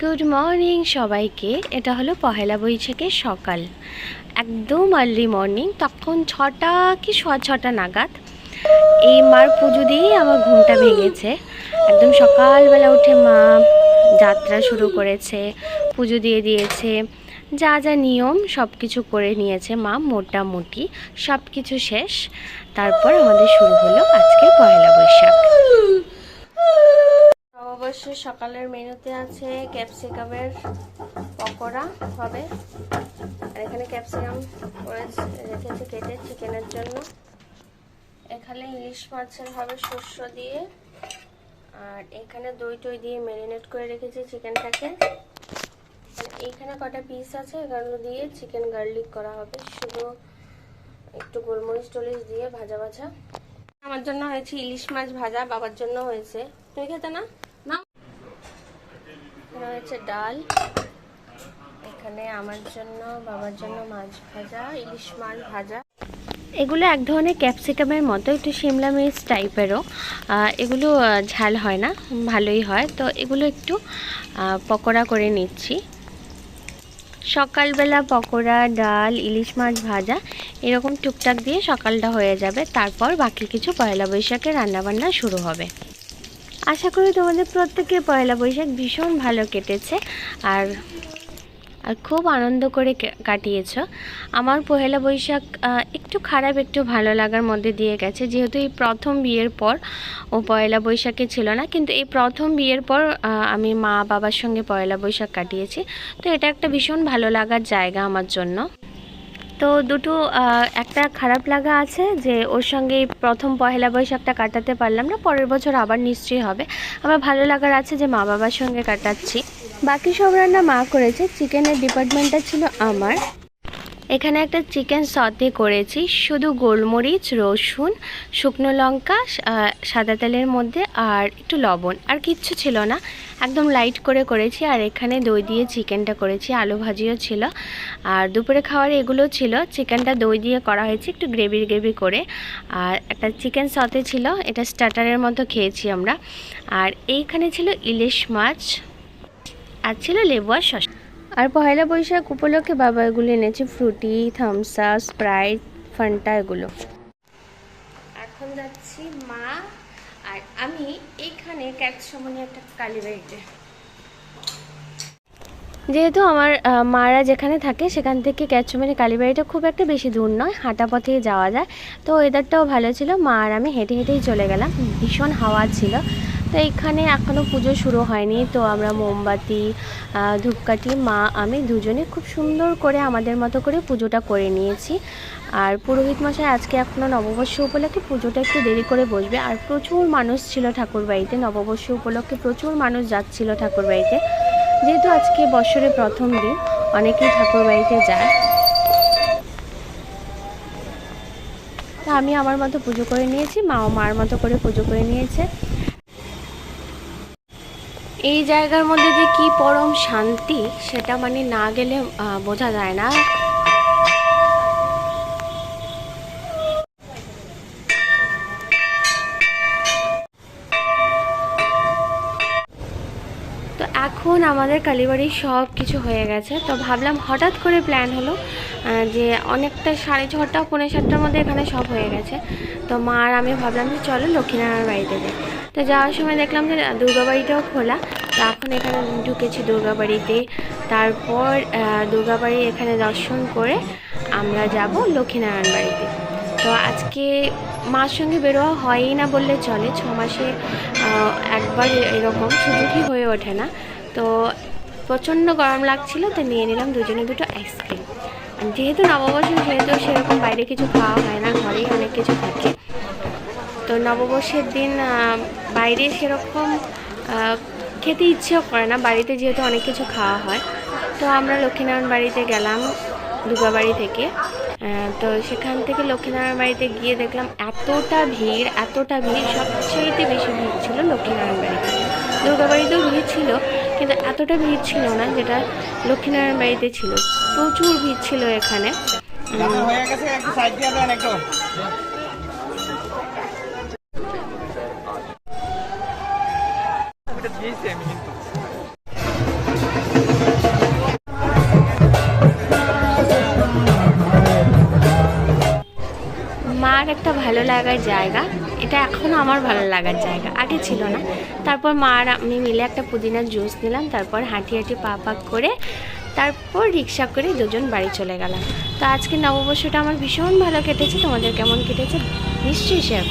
Good morning সবাইকে। এটা হলো পহেলা বৈশাখের সকাল। একদম আর্লি মর্নিং তখন ছটা কি সোয়া ছটা নাগাদ। এই মার পুজো দিয়েই আমার ঘুমটা ভেঙেছে। একদম সকালবেলা উঠে মা যাত্রা শুরু করেছে, পুজো দিয়ে দিয়েছে। যা যা নিয়ম সব কিছু করে নিয়েছে মা, মোটামুটি সব কিছু শেষ। তারপর আমাদের শুরু হলো আজকে পয়লা বৈশাখ। অবশ্য সকালের মেনুতে আছে ক্যাপসিকামের পকোড়া হবে। আর এখানে ক্যাপসিকাম রেখেছে কেটে চিকেনের জন্য। এখানে ইলিশ মাছের হবে শস্য দিয়ে। আর এখানে দই টই দিয়ে ম্যারিনেট করে রেখেছি চিকেনটাকে। এইখানে কটা পিস আছে এগুলো দিয়ে চিকেন গার্লিক করা হবে। শুধু একটু গোলমরিচ টলিচ দিয়ে ভাজা ভাজা। আমার জন্য হয়েছে ইলিশ মাছ ভাজা, বাবার জন্য হয়েছে। তুমি খেতে না? এখানে হয়েছে ডাল। এখানে আমার জন্য, বাবার জন্য মাছ ভাজা, ইলিশ মাছ ভাজা। এগুলো এক ধরনের ক্যাপসিকামের মতো, একটু শিমলা মির্চ টাইপেরও। এগুলো ঝাল হয় না, ভালোই হয়। তো এগুলো একটু পকোড়া করে নিচ্ছি। সকালবেলা পকোড়া, ডাল, ইলিশ মাছ ভাজা, এরকম টুকটাক দিয়ে সকালটা হয়ে যাবে। তারপর বাকি কিছু পয়লা বৈশাখে রান্নাবান্না শুরু হবে। আশা করি তোমাদের প্রত্যেকের পয়লা বৈশাখ ভীষণ ভালো কেটেছে আর আর খুব আনন্দ করে কাটিয়েছ। আমার পহেলা বৈশাখ একটু খারাপ, একটু ভালো লাগার মধ্যে দিয়ে গেছে। যেহেতু এই প্রথম বিয়ের পর ও পয়লা বৈশাখে ছিল না, কিন্তু এই প্রথম বিয়ের পর আমি মা বাবার সঙ্গে পয়লা বৈশাখ কাটিয়েছি। তো এটা একটা ভীষণ ভালো লাগার জায়গা আমার জন্য। তো দুটো একটা খারাপ লাগা আছে যে ওর সঙ্গে প্রথম পহেলা বৈশাখটা কাটাতে পারলাম না, পরের বছর আবার নিশ্চয়ই হবে। আমার ভালো লাগার আছে যে মা বাবার সঙ্গে কাটাচ্ছি। বাকি সব রান্না মা করেছে, চিকেনের ডিপার্টমেন্টটা ছিল আমার। এখানে একটা চিকেন সতে করেছি। শুধু গোলমরিচ, রসুন, শুকনো লঙ্কা সাদা তেলের মধ্যে আর একটু লবণ। আর কিচ্ছু ছিল না। একদম লাইট করে করেছি। আর এখানে দই দিয়ে চিকেনটা করেছি। আলু ভাজিও ছিল। আর দুপুরে খাওয়ার এগুলো ছিল। চিকেনটা দই দিয়ে করা হয়েছে একটু গ্রেভি গ্রেভি করে। আর একটা চিকেন সতে ছিল। এটা স্টার্টারের মতো খেয়েছি আমরা। আর এইখানে ছিল ইলিশ মাছ। আর ছিল লেবুয়া শসা। আর পয়লা বৈশাখ উপলক্ষে বাবা এগুলো এনেছে ফ্রুটি থামসা স্প্রাইট ফান্টা এগুলো। এখন যাচ্ছি মা আর আমি এইখানে ক্যাটসমনি একটা কালীবাড়িতে যেহেতু আমার মারা যেখানে থাকে সেখান থেকে ক্যাচুমারি কালীবাড়িটা খুব একটা বেশি দূর নয়, হাঁটা পথেই যাওয়া যায়। তো ওয়েদারটাও ভালো ছিল, মা আর আমি হেঁটে হেঁটেই চলে গেলাম। ভীষণ হাওয়া ছিল। তো এখানে এখনও পুজো শুরু হয়নি। তো আমরা মোমবাতি ধূপকাঠি, মা, আমি দুজনে খুব সুন্দর করে আমাদের মতো করে পুজোটা করে নিয়েছি। আর পুরোহিত মশাই আজকে এখনও নববর্ষ উপলক্ষে পুজোটা একটু দেরি করে বসবে। আর প্রচুর মানুষ ছিল ঠাকুরবাড়িতে, নববর্ষ উপলক্ষে প্রচুর মানুষ যাচ্ছিল ঠাকুরবাড়িতে। যেহেতু আজকে বছরের প্রথম দিন, অনেকেই ঠাকুরবাড়িতে যায়। তা আমি আমার মতো পুজো করে নিয়েছি মাও মার মতো করে পুজো করে নিয়েছে। এই জায়গার মধ্যে যে কি পরম শান্তি, সেটা মানে না গেলে বোঝা যায় না। তো এখন আমাদের কালীবাড়ির সব কিছু হয়ে গেছে। তো ভাবলাম হঠাৎ করে প্ল্যান হলো যে অনেকটা সাড়ে ছটা, পৌনে সাতটার মধ্যে এখানে সব হয়ে গেছে। তো মা আর আমি ভাবলাম যে চলো লক্ষ্মীনারায়ণ বাড়িতে যাই। তো যাওয়ার সময় দেখলাম যে দুর্গা বাড়িটাও খোলা। তো এখন এখানে ঢুকেছি দুর্গা বাড়িতে। তারপর দুর্গা বাড়ি এখানে দর্শন করে আমরা যাব লক্ষ্মীনারায়ণ বাড়িতে। তো আজকে মার সঙ্গে বেরোয়া হয়ই না বললে চলে। ছ মাসে একবার এরকম সুযোগই হয়ে ওঠে না। তো প্রচণ্ড গরম লাগছিল, তো নিয়ে নিলাম দুজনে দুটো আইসক্রিম যেহেতু নববর্ষ সেহেতু সেরকম বাইরে কিছু খাওয়া হয় না, ঘরেই অনেক কিছু থাকে। তো নববর্ষের দিন বাইরে সেরকম খেতে ইচ্ছেও করে না, বাড়িতে যেহেতু অনেক কিছু খাওয়া হয়। তো আমরা লক্ষ্মীনারায়ণ বাড়িতে গেলাম দুর্গাবাড়ি থেকে। তো সেখান থেকে লক্ষ্মীনারায়ণ বাড়িতে গিয়ে দেখলাম এতটা ভিড় এতটা ভিড় সবচেয়ে বেশি ভিড় ছিল লক্ষ্মীনারায়ণ বাড়িতে। দুর্গাবাড়িতেও ভিড় ছিল কিন্তু এতটা ভিড় ছিল না যেটা লক্ষ্মীনারায়ণ বাড়িতে ছিল। প্রচুর ভিড় ছিল এখানে। মার একটা ভালো লাগার জায়গা। এটা এখনও আমার ভালো লাগার জায়গা। আগে ছিল না। তারপর মা আর আমি মিলে একটা পুদিনার জুস নিলাম, তারপর হাঁটি হাঁটি পা পাক করে তারপর রিক্সা করে দুজন বাড়ি চলে গেলাম। তো আজকে নববর্ষটা আমার ভীষণ ভালো কেটেছে। তোমাদের কেমন কেটেছে? নিশ্চয়ই শেয়ার